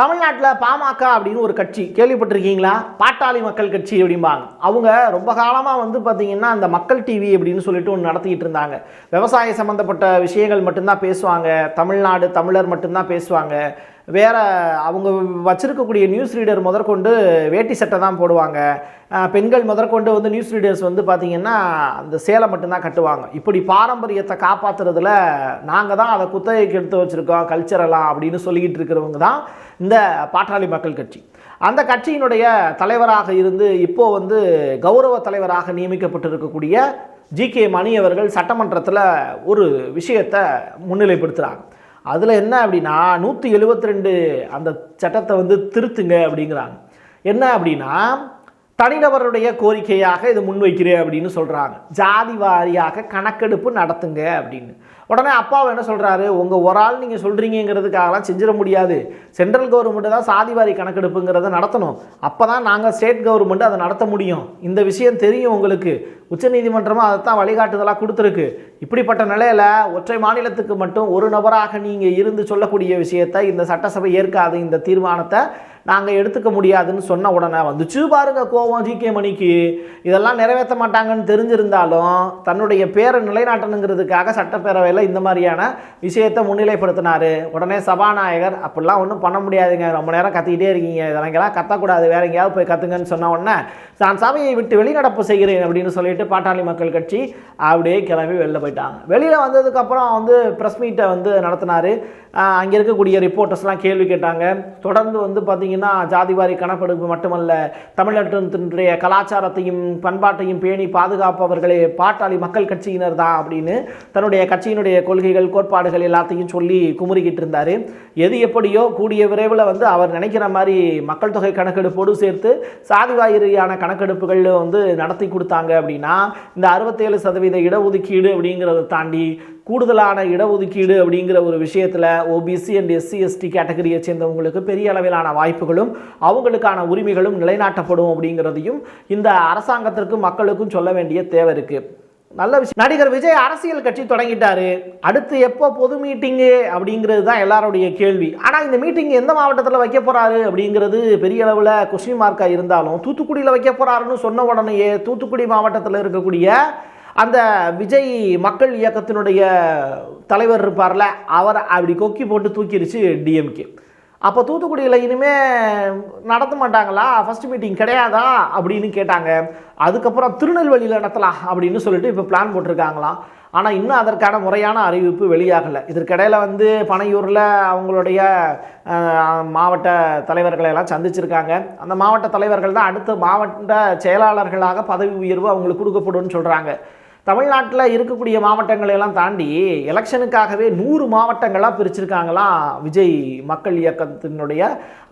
தமிழ்நாட்டில் பாமக அப்படின்னு ஒரு கட்சி. கேள்விப்பட்டிருக்கீங்களா? பாட்டாளி மக்கள் கட்சி அப்படிம்பாங்க. அவங்க ரொம்ப காலமாக வந்து பார்த்தீங்கன்னா அந்த மக்கள் டிவி அப்படின்னு சொல்லிட்டு ஒன்று நடத்திக்கிட்டு இருந்தாங்க. விவசாய சம்மந்தப்பட்ட விஷயங்கள் மட்டும்தான் பேசுவாங்க. தமிழ்நாடு தமிழர் மட்டும்தான் பேசுவாங்க. வேறு அவங்க வச்சுருக்கக்கூடிய நியூஸ் ரீடர் முதற்கொண்டு வேட்டி சட்டை தான் போடுவாங்க. பெண்கள் முதற்கொண்டு வந்து நியூஸ் ரீடர்ஸ் வந்து பார்த்திங்கன்னா அந்த சேலை மட்டும்தான் கட்டுவாங்க. இப்படி பாரம்பரியத்தை காப்பாற்றுறதுல நாங்கள் தான் அதை குத்தகைக்கு எடுத்து வச்சுருக்கோம் கல்ச்சரெல்லாம் அப்படின்னு சொல்லிக்கிட்டு இருக்கிறவங்க தான் இந்த பாட்டாளி மக்கள் கட்சி. அந்த கட்சியினுடைய தலைவராக இருந்து இப்போ வந்து கௌரவ தலைவராக நியமிக்கப்பட்டிருக்கக்கூடிய ஜி கே மணி அவர்கள் சட்டமன்றத்தில் ஒரு விஷயத்தை முன்னிலைப்படுத்துகிறாங்க அதில் என்ன அப்படின்னா நூற்றி எழுபத்தி ரெண்டு அந்த சட்டத்தை வந்து திருத்துங்க அப்படிங்கிறாங்க. என்ன அப்படின்னா தனிநபருடைய கோரிக்கையாக இதை முன்வைக்கிறேன் அப்படின்னு சொல்கிறாங்க ஜாதி வாரியாக கணக்கெடுப்பு நடத்துங்க அப்படின்னு. உடனே அப்பாவை என்ன சொல்கிறாரு உங்கள் ஒரு ஆள் நீங்கள் சொல்கிறீங்கிறதுக்காகலாம் செஞ்சிட முடியாது. சென்ட்ரல் கவர்மெண்ட்டு தான் சாதிவாரி கணக்கெடுப்புங்கிறத நடத்தணும். அப்போ தான் நாங்கள் ஸ்டேட் கவர்மெண்ட்டு அதை நடத்த முடியும். இந்த விஷயம் தெரியும் உங்களுக்கு. உச்சநீதிமன்றமும் அதை தான் வழிகாட்டுதலாக கொடுத்துருக்கு. இப்படிப்பட்ட நிலையில் ஒற்றை மாநிலத்துக்கு மட்டும் ஒரு நபராக நீங்கள் இருந்து சொல்லக்கூடிய விஷயத்தை இந்த சட்டசபை ஏற்காது இந்த தீர்மானத்தை நாங்கள் எடுத்துக்க முடியாதுன்னு சொன்ன உடனே வந்துச்சு பாருங்க கோவம் ஜி கே மணிக்கு. இதெல்லாம் நிறைவேற்ற மாட்டாங்கன்னு தெரிஞ்சிருந்தாலும் தன்னுடைய பேரை நிலைநாட்டணுங்கிறதுக்காக சட்டப்பேரவையில் இந்த மாதிரியான விஷயத்தை முன்னிலைப்படுத்தினார். உடனே சபாநாயகர் அப்படிலாம் ஒன்றும் பண்ண முடியாதுங்க. ரொம்ப நேரம் கத்திக்கிட்டே இருக்கீங்க. இதெல்லாம் கத்தக்கூடாது. வேற எங்கேயாவது போய் கத்துங்கன்னு சொன்ன உடனே நான் சபையை விட்டு வெளிநடப்பு செய்கிறேன் அப்படின்னு சொல்லிட்டு பாட்டாளி மக்கள் கட்சி அப்படியே கிளம்பி வெளில போயிட்டாங்க. வெளியில் வந்ததுக்கப்புறம் வந்து ப்ரெஸ் மீட்டை வந்து நடத்தினார். அங்கே இருக்கக்கூடிய ரிப்போர்ட்டர்ஸ்லாம் கேள்வி கேட்டாங்க. தொடர்ந்து வந்து பார்த்திங்கன்னா ஜாதிவாரி கணக்கெடுப்பு மட்டுமல்ல தமிழ்நாட்டினுடைய கலாச்சாரத்தையும் பண்பாட்டையும் பேணி பாதுகாப்பவர்களே பாட்டாளி மக்கள் கட்சியினர் தான் அப்படின்னு தன்னுடைய கட்சியினுடைய கொள்கைகள் கோட்பாடுகள் எல்லாத்தையும் சொல்லி குமுறிக்கிட்டு இருந்தார். எது எப்படியோ கூடிய விரைவில் வந்து அவர் நினைக்கிற மாதிரி மக்கள் தொகை கணக்கெடுப்போடு சேர்த்து சாதிவாரியான கணக்கெடுப்புகள் வந்து நடத்தி கொடுத்தாங்க அப்படின்னா இந்த அறுபத்தேழு சதவீத இடஒதுக்கீடு அப்படிங்கிறத தாண்டி கூடுதலான இடஒதுக்கீடு அப்படிங்கிற ஒரு விஷயத்தில் ஓபிசி அண்ட் எஸ்சி எஸ்டி கேட்டகரியை சேர்ந்தவங்களுக்கு பெரிய அளவிலான வாய்ப்புகளும் அவங்களுக்கான உரிமைகளும் நிலைநாட்டப்படும் அப்படிங்கிறதையும் இந்த அரசாங்கத்திற்கும் மக்களுக்கும் சொல்ல வேண்டிய தேவை இருக்குது நல்ல விஷயம். நடிகர் விஜய் அரசியல் கட்சி தொடங்கிட்டாரு. அடுத்து எப்போ பொது மீட்டிங்கு அப்படிங்கிறது தான் எல்லாருடைய கேள்வி. ஆனால் இந்த மீட்டிங் எந்த மாவட்டத்தில் வைக்க போறாரு அப்படிங்கிறது பெரிய அளவில் கொஸ்டின் மார்க்காக இருந்தாலும் தூத்துக்குடியில் வைக்க போறாருன்னு சொன்ன உடனேயே தூத்துக்குடி மாவட்டத்தில் இருக்கக்கூடிய அந்த விஜய் மக்கள் இயக்கத்தினுடைய தலைவர் இருப்பார்ல அவர் அப்படி கொக்கி போட்டு தூக்கிடுச்சு டிஎம்கே அப்போ தூத்துக்குடியில் இனிமே நடத்த மாட்டாங்களா? ஃபர்ஸ்ட் மீட்டிங் கிடையாதா? அப்படின்னு கேட்டாங்க. அதுக்கப்புறம் திருநெல்வேலியில் நடத்தலாம் அப்படின்னு சொல்லிட்டு இப்போ பிளான் போட்டிருக்காங்களாம். ஆனால் இன்னும் அதற்கான முறையான அறிவிப்பு வெளியாகலை. இதற்கிடையில் வந்து பனையூரில் அவங்களுடைய மாவட்ட தலைவர்களை எல்லாம் சந்திச்சிருக்காங்க. அந்த மாவட்ட தலைவர்கள் தான் அடுத்த மாவட்ட செயலாளர்களாக பதவி உயர்வு அவங்களுக்கு கொடுக்கப்படும் சொல்கிறாங்க தமிழ்நாட்டில் இருக்கக்கூடிய மாவட்டங்களை எல்லாம் தாண்டி எலெக்ஷனுக்காகவே நூறு மாவட்டங்களாக பிரிச்சிருக்காங்களாம் விஜய் மக்கள் இயக்கத்தினுடைய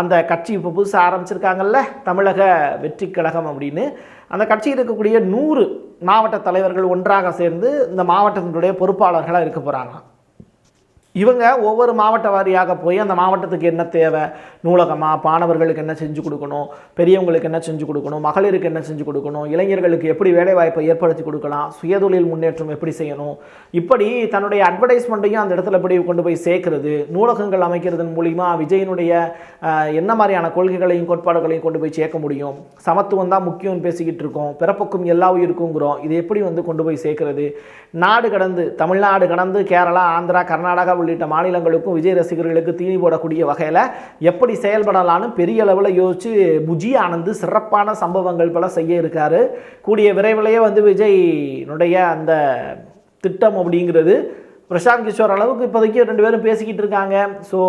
அந்த கட்சி இப்போ புதுசாக ஆரம்பிச்சிருக்காங்கல்ல? தமிழக வெற்றி கழகம் அப்படின்னு. அந்த கட்சியில் இருக்கக்கூடிய நூறு மாவட்ட தலைவர்கள் ஒன்றாக சேர்ந்து இந்த மாவட்டத்தினுடைய பொறுப்பாளர்களாக இருக்க போகிறாங்களாம் இவங்க ஒவ்வொரு மாவட்ட வாரியாக போய் அந்த மாவட்டத்துக்கு என்ன தேவை? நூலகமாக மாணவர்களுக்கு என்ன செஞ்சு கொடுக்கணும்? பெரியவங்களுக்கு என்ன செஞ்சு கொடுக்கணும்? மகளிருக்கு என்ன செஞ்சு கொடுக்கணும்? இளைஞர்களுக்கு எப்படி வேலைவாய்ப்பை ஏற்படுத்தி கொடுக்கலாம்? சுயதொழில் முன்னேற்றம் எப்படி செய்யணும்? இப்படி தன்னுடைய அட்வர்டைஸ்மெண்ட்டையும் அந்த இடத்துல எப்படி கொண்டு போய் சேர்க்கறது. நூலகங்கள் அமைக்கிறதன் மூலிமா விஜயனுடைய என்ன மாதிரியான கொள்கைகளையும் கோட்பாடுகளையும் கொண்டு போய் சேர்க்க முடியும்? சமத்துவம் தான் முக்கியம்னு பேசிக்கிட்டு இருக்கோம். பிறப்புக்கும் எல்லா உயிருக்குங்கிறோம் இது எப்படி வந்து கொண்டு போய் சேர்க்கறது? நாடு கடந்து தமிழ்நாடு கடந்து கேரளா ஆந்திரா கர்நாடகா உள்ளிட்ட மாநிலங்களுக்கும் விஜய் ரசிகர்களுக்கு தீனி போடக்கூடிய வகையில் எப்படி செயல்படலாம்னு பெரிய அளவில் யோசித்து புஜி ஆனந்து சிறப்பான சம்பவங்கள் பல செய்ய இருக்காரு. கூடிய விரைவிலேயே வந்து விஜய்னுடைய அந்த திட்டம் அப்படிங்கிறது பிரசாந்த் கிஷோர் அளவுக்கு இப்போதைக்கு ரெண்டு பேரும் பேசிக்கிட்டு இருக்காங்க. ஸோ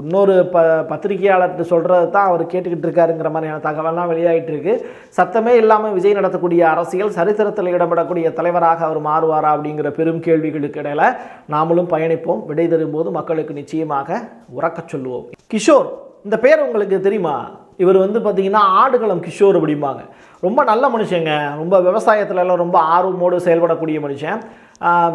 இன்னொரு ப பத்திரிகையாளர்கிட்ட சொல்கிறது தான் அவர் கேட்டுக்கிட்டு இருக்காருங்கிற மாதிரியான தகவல்லாம் வெளியாகிட்டு இருக்கு சத்தமே இல்லாமல் விஜய் நடத்தக்கூடிய அரசியல் சரித்திரத்தில் இடம்பெறக்கூடிய தலைவராக அவர் மாறுவாரா அப்படிங்கிற பெரும் கேள்விகளுக்கு இடையில நாமளும் பயணிப்போம். விடை தரும்போது மக்களுக்கு நிச்சயமாக உறக்கச் சொல்லுவோம். கிஷோர் இந்த பேர் உங்களுக்கு தெரியுமா? இவர் வந்து பார்த்தீங்கன்னா ஆடுகளம் கிஷோர் அப்படிம்பாங்க. ரொம்ப நல்ல மனுஷங்க. ரொம்ப விவசாயத்துலலாம் ரொம்ப ஆர்வமோடு செயல்படக்கூடிய மனுஷன்.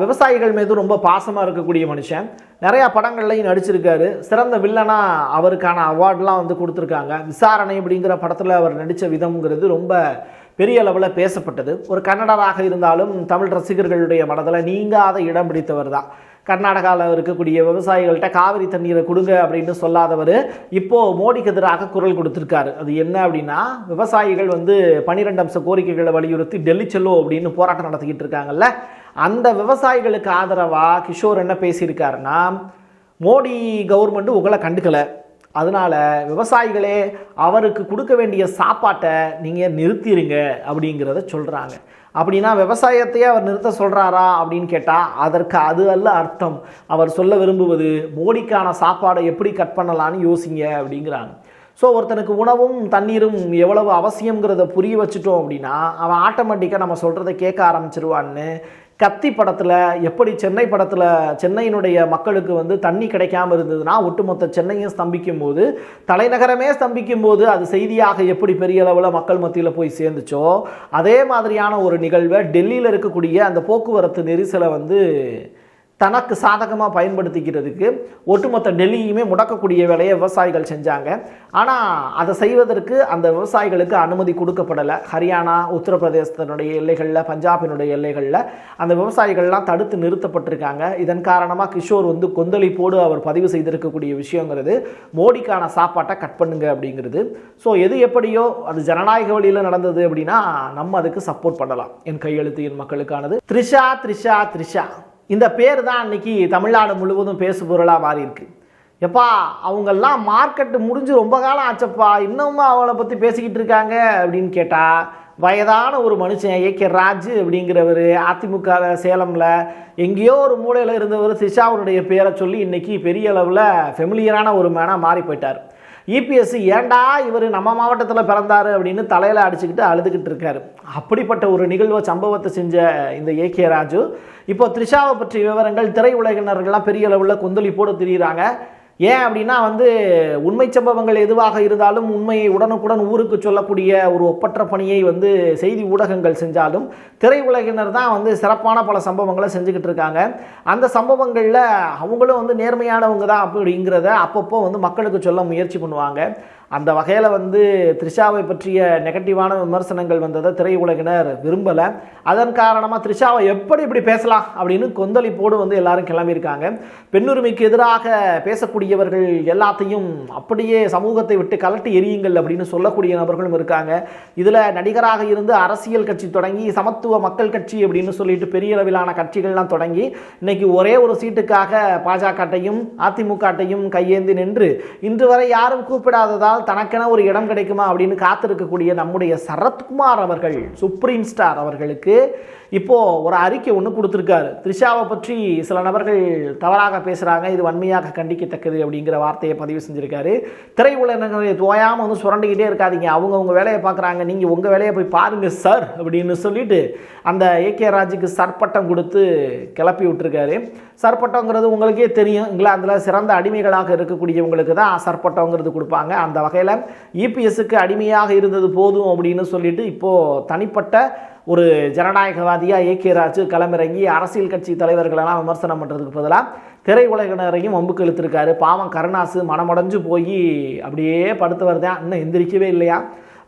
விவசாயிகள் மீது ரொம்ப பாசமாக இருக்கக்கூடிய மனுஷன். நிறையா படங்கள்லையும் நடிச்சிருக்காரு. சிறந்த வில்லனாக அவருக்கான அவார்ட்லாம் வந்து கொடுத்துருக்காங்க. விசாரணை அப்படிங்கிற படத்தில் அவர் நடித்த விதம்ங்கிறது ரொம்ப பெரிய அளவில் பேசப்பட்டது. ஒரு கன்னடராக இருந்தாலும் தமிழ் ரசிகர்களுடைய மனதில் நீங்காத இடம் பிடித்தவர் தான். கர்நாடகாவில் இருக்கக்கூடிய விவசாயிகள்கிட்ட காவிரி தண்ணீரை கொடுங்க அப்படின்னு சொல்லாதவர் இப்போது மோடிக்கு எதிராக குரல் கொடுத்துருக்காரு. அது என்ன அப்படின்னா விவசாயிகள் வந்து பனிரெண்டு அம்ச கோரிக்கைகளை வலியுறுத்தி டெல்லி செல்லோ அப்படின்னு போராட்டம் நடத்திக்கிட்டு இருக்காங்கல்ல. அந்த விவசாயிகளுக்கு ஆதரவாக கிஷோர் என்ன பேசியிருக்காருன்னா மோடி கவர்மெண்ட் உங்களை கண்டுக்கலை. அதனால் விவசாயிகளே அவருக்கு கொடுக்க வேண்டிய சாப்பாட்டை நீங்கள் நிறுத்திடுங்க அப்படிங்கிறத சொல்கிறாங்க அப்படின்னா விவசாயத்தையே அவர் நிறுத்த சொல்கிறாரா அப்படின்னு கேட்டால் அதற்கு அது அல்ல அர்த்தம். அவர் சொல்ல விரும்புவது மோடிக்கான சாப்பாடை எப்படி கட் பண்ணலான்னு யோசிங்க அப்படிங்கிறாங்க. ஸோ ஒருத்தனுக்கு உணவும் தண்ணீரும் எவ்வளவு அவசியங்கிறத புரிய வச்சுட்டோம் அப்படின்னா அவன் ஆட்டோமேட்டிக்காக நம்ம சொல்கிறத கேட்க ஆரம்பிச்சிருவான்னு கத்தி படத்தில் எப்படி சென்னை படத்தில் சென்னையினுடைய மக்களுக்கு வந்து தண்ணி கிடைக்காம இருந்ததுன்னா ஒட்டுமொத்த சென்னையும் ஸ்தம்பிக்கும் போது தலைநகரமே ஸ்தம்பிக்கும் போது அது செய்தியாக எப்படி பெரிய அளவில் மக்கள் மத்தியில் போய் சேர்ந்துச்சோ அதே மாதிரியான ஒரு நிகழ்வை டெல்லியில் இருக்கக்கூடிய அந்த போக்குவரத்து நெரிசலை வந்து தனக்கு சாதகமாக பயன்படுத்திக்கிறதுக்கு ஒட்டுமொத்த டெல்லியுமே முடக்கக்கூடிய வேலையை விவசாயிகள் செஞ்சாங்க. ஆனால் அதை செய்வதற்கு அந்த விவசாயிகளுக்கு அனுமதி கொடுக்கப்படலை. ஹரியானா உத்தரப்பிரதேசத்தினுடைய எல்லைகளில் பஞ்சாபினுடைய எல்லைகளில் அந்த விவசாயிகள்லாம் தடுத்து நிறுத்தப்பட்டிருக்காங்க. இதன் காரணமாக கிஷோர் வந்து கொந்தளிப்போடு அவர் பதிவு செய்திருக்கக்கூடிய விஷயங்கிறது மோடிக்கான சாப்பாட்டை கட் பண்ணுங்க அப்படிங்கிறது. ஸோ எது எப்படியோ அது ஜனநாயக வழியில் நடந்தது அப்படின்னா நம்ம அதுக்கு சப்போர்ட் பண்ணலாம். என் கையெழுத்து என் மக்களுக்கானது. த்ரிஷா த்ரிஷா த்ரிஷா. இந்த பேர் தான் அன்றைக்கி தமிழ்நாடு முழுவதும் பேசு பொருளாக மாறி இருக்கு எப்பா அவங்கெல்லாம் மார்க்கெட்டு முடிஞ்சு ரொம்ப காலம் ஆச்சப்பா இன்னமும் அவளை பற்றி பேசிக்கிட்டு இருக்காங்க அப்படின்னு கேட்டால் வயதான ஒரு மனுஷன் ஏகே ராஜ் அப்படிங்கிறவர் அதிமுக சேலமில் எங்கேயோ ஒரு மூலையில் இருந்தவர் திஷாவுடைய பேரை சொல்லி இன்றைக்கி பெரிய அளவில் ஃபெமிலியரான ஒரு மேனாக மாறி போயிட்டார். இபிஎஸ்சி ஏண்டா இவர் நம்ம மாவட்டத்தில் பிறந்தாரு அப்படின்னு தலையில் அடிச்சுக்கிட்டு அழுதுகிட்டு இருக்காரு. அப்படிப்பட்ட ஒரு நிகழ்வை சம்பவத்தை செஞ்ச இந்த ஏகே ராஜு. இப்போ த்ரிஷாவை பற்றிய விவரங்கள் திரையுலகினர்கள்லாம் பெரிய அளவில் கொந்தளிப்போடு திரியிறாங்க. ஏன் அப்படின்னா வந்து உண்மை சம்பவங்கள் எதுவாக இருந்தாலும் உண்மையை உடனுக்குடன் ஊருக்கு சொல்லக்கூடிய ஒரு ஒப்பற்ற பணியை வந்து செய்தி ஊடகங்கள் செஞ்சாலும் திரையுலகினர் தான் வந்து சிறப்பான பல சம்பவங்களை செஞ்சுக்கிட்டு இருக்காங்க. அந்த சம்பவங்களில் அவங்களும் வந்து நேர்மையானவங்க தான் அப்படிங்கிறத அப்பப்போ வந்து மக்களுக்கு சொல்ல முயற்சி பண்ணுவாங்க. அந்த வகையில் வந்து த்ரிஷாவை பற்றிய நெகட்டிவான விமர்சனங்கள் வந்ததை திரையுலகினர் விரும்பலை. அதன் காரணமாக த்ரிஷாவை எப்படி இப்படி பேசலாம் அப்படின்னு கொந்தளிப்போடு வந்து எல்லாரும் கிளம்பியிருக்காங்க. பெண்ணுரிமைக்கு எதிராக பேசக்கூடியவர்கள் எல்லாத்தையும் அப்படியே சமூகத்தை விட்டு கலட்டி எரியுங்கள் அப்படின்னு சொல்லக்கூடிய நபர்களும் இருக்காங்க. இதில் நடிகராக இருந்து அரசியல் கட்சி தொடங்கி சமத்துவ மக்கள் கட்சி அப்படின்னு சொல்லிட்டு பெரிய அளவிலான கட்சிகள்லாம் தொடங்கி இன்னைக்கு ஒரே ஒரு சீட்டுக்காக பாஜகட்டையும் அதிமுகட்டையும் கையேந்தி நின்று இன்று வரை யாரும் கூப்பிடாததால் தனக்கென ஒரு இடம் கிடைக்குமா அப்படின்னு காத்திருக்கக்கூடிய நம்முடைய சரத்குமார் அவர்கள் சுப்ரீம் ஸ்டார் அவர்களுக்கு இப்போ ஒரு அறிக்கை ஒன்று கொடுத்துருக்காரு. த்ரிஷாவை பற்றி சில நபர்கள் தவறாக பேசுகிறாங்க இது வன்மையாக கண்டிக்கத்தக்கது அப்படிங்கிற வார்த்தையை பதிவு செஞ்சுருக்காரு. திரையுலகங்களை தோயாமல் வந்து சுரண்டிக்கிட்டே இருக்காதீங்க. அவங்க உங்க வேலையை பார்க்குறாங்க. நீங்கள் உங்கள் வேலையை போய் பாருங்க சார் அப்படின்னு சொல்லிட்டு அந்த ஏகே ராஜுக்கு சர்பட்டம் கொடுத்து கிளப்பி விட்டுருக்காரு. சர்பட்டங்கிறது உங்களுக்கே தெரியும். இங்கிலாந்தில் சிறந்த அடிமைகளாக இருக்கக்கூடியவங்களுக்கு தான் சர்பட்டங்கிறது கொடுப்பாங்க. அந்த வகையில் இபிஎஸ்க்கு அடிமையாக இருந்தது போதும் அப்படின்னு சொல்லிட்டு இப்போது தனிப்பட்ட ஒரு ஜனநாயகவாதியாக ஏகே ராஜு களமிறங்கி அரசியல் கட்சி தலைவர்களெல்லாம் விமர்சனம் பண்ணுறதுக்கு பதிலாக திரையுலகினரையும் வம்புக்கு இழுத்துருக்காரு. பாவம் கருணாசு மனமடைஞ்சு போய் அப்படியே படுத்து வருதேன் இன்னும் எந்திரிக்கவே இல்லையா?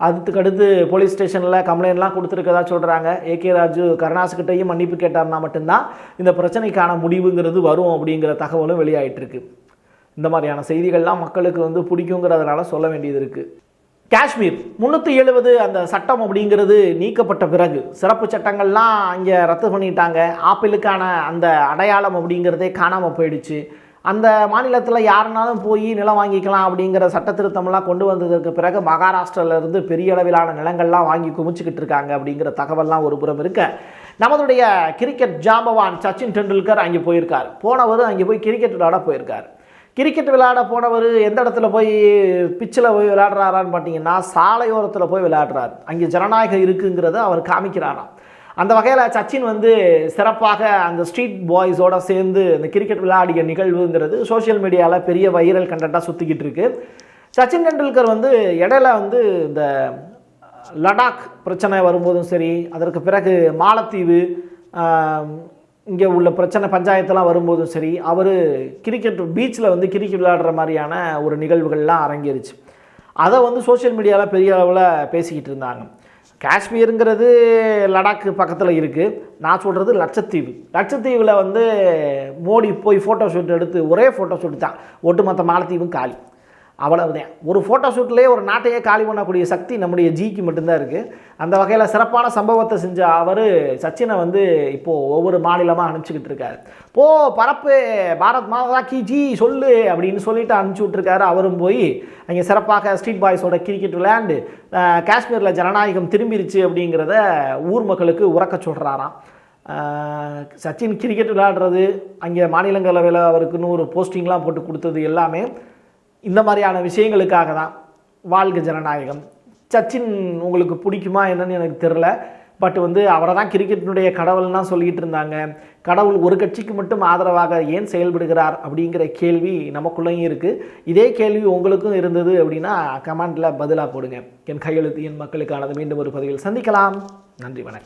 அதுக்கு அடுத்து போலீஸ் ஸ்டேஷனில் கம்ப்ளைண்ட்லாம் கொடுத்துருக்கதா சொல்கிறாங்க ஏகே ராஜு கருணாசுக்கிட்டையும் மன்னிப்பு கேட்டார்னா மட்டும்தான் இந்த பிரச்சனைக்கான முடிவுங்கிறது வரும் அப்படிங்கிற தகவலும் வெளியாகிட்டு இருக்குது இந்த மாதிரியான செய்திகள்லாம் மக்களுக்கு வந்து பிடிக்குங்கிறதுனால சொல்ல வேண்டியது இருக்குது காஷ்மீர் முந்நூற்றி எழுபது அந்த சட்டம் அப்படிங்கிறது நீக்கப்பட்ட பிறகு சிறப்பு சட்டங்கள்லாம் இங்கே ரத்து பண்ணிட்டாங்க. ஆப்பிளுக்கான அந்த அடையாளம் அப்படிங்கிறதே காணாமல் போயிடுச்சு. அந்த மாநிலத்தில் யாருனாலும் போய் நிலம் வாங்கிக்கலாம் அப்படிங்கிற சட்ட திருத்தம்லாம் கொண்டு வந்ததுக்கு பிறகு மகாராஷ்டிரலிருந்து பெரிய அளவிலான நிலங்கள்லாம் வாங்கி குமிச்சிக்கிட்டு இருக்காங்க அப்படிங்கிற தகவல்லாம் ஒரு புறம் இருக்க. நமதுடைய கிரிக்கெட் ஜாம்பவான் சச்சின் டெண்டுல்கர் அங்கே போயிருக்கார். போனவர் அங்கே போய் கிரிக்கெட் விளையாட போயிருக்கார். கிரிக்கெட் விளையாட போனவர் எந்த இடத்துல போய் பிச்சில் போய் விளையாடுறாரான்னு பார்த்தீங்கன்னா சாலையோரத்தில் போய் விளையாடுறாரு. அங்கே ஜனநாயகம் இருக்குங்கிறத அவர் காமிக்கிறாராம். அந்த வகையில் சச்சின் வந்து சிறப்பாக அந்த ஸ்ட்ரீட் பாய்ஸோட சேர்ந்து இந்த கிரிக்கெட் விளையாடிய நிகழ்வுங்கிறது சோஷியல் மீடியாவில் பெரிய வைரல் கண்டென்ட்டாக சுற்றிக்கிட்டு இருக்குது சச்சின் டெண்டுல்கர் வந்து இடையில வந்து இந்த லடாக் பிரச்சனை வரும்போதும் சரி அதற்கு பிறகு மாலத்தீவு இங்கே உள்ள பிரச்சனை பஞ்சாயத்தெல்லாம் வரும்போதும் சரி அவர் கிரிக்கெட் பீச்சில் வந்து கிரிக்கெட் விளையாடுற மாதிரியான ஒரு நிகழ்வுகள்லாம் அரங்கேறிச்சு. அதை வந்து சோஷியல் மீடியாவில் பெரிய அளவில் பேசிக்கிட்டு இருந்தாங்க. காஷ்மீருங்கிறது லடாக்கு பக்கத்தில் இருக்குது நான் சொல்கிறது லட்சத்தீவு. லட்சத்தீவில் வந்து மோடி போய் ஃபோட்டோ ஷூட் எடுத்து ஒரே ஃபோட்டோ ஷூட் தான். ஒட்டுமொத்த மாலத்தீவும் காலி. அவ்வளவுதான். ஒரு ஃபோட்டோ ஷூட்லேயே ஒரு நாட்டையே காலி பண்ணக்கூடிய சக்தி நம்முடைய ஜிக்கு மட்டும்தான் இருக்குது அந்த வகையில் சிறப்பான சம்பவத்தை செஞ்ச அவர் சச்சினை வந்து இப்போது ஒவ்வொரு மாநிலமாக அனுப்பிச்சிக்கிட்டு இருக்காரு. போ பரப்பு பாரத் மாதா கி ஜி சொல்லு அப்படின்னு சொல்லிட்டு அனுப்பிச்சி விட்ருக்காரு அவரும் போய் அங்கே சிறப்பாக ஸ்ட்ரீட் பாய்ஸோட கிரிக்கெட் விளையாண்டு காஷ்மீரில் ஜனநாயகம் திரும்பிருச்சு அப்படிங்கிறத ஊர் மக்களுக்கு உறக்க சொல்கிறாராம் சச்சின் கிரிக்கெட் விளையாடுறது அங்கே மாநிலங்களவையில் அவருக்குன்னு ஒரு போஸ்டிங்லாம் போட்டு கொடுத்தது எல்லாமே இந்த மாதிரியான விஷயங்களுக்காக தான் வாழ்க ஜனநாயகம். சச்சின் உங்களுக்கு பிடிக்குமா என்னன்னு எனக்கு தெரில பட் வந்து அவரை தான் கிரிக்கெட்டினுடைய கடவுள்னா சொல்லிகிட்டு இருந்தாங்க. கடவுள் ஒரு கட்சிக்கு மட்டும் ஆதரவாக ஏன் செயல்படுகிறார் அப்படிங்கிற கேள்வி நமக்குள்ளேயும் இருக்குது இதே கேள்வி உங்களுக்கும் இருந்தது அப்படின்னா கமெண்டில் பதிலாக போடுங்க. என் கையெழுத்து என் மக்களுக்கானது. மீண்டும் ஒரு பதிவில் சந்திக்கலாம். நன்றி வணக்கம்.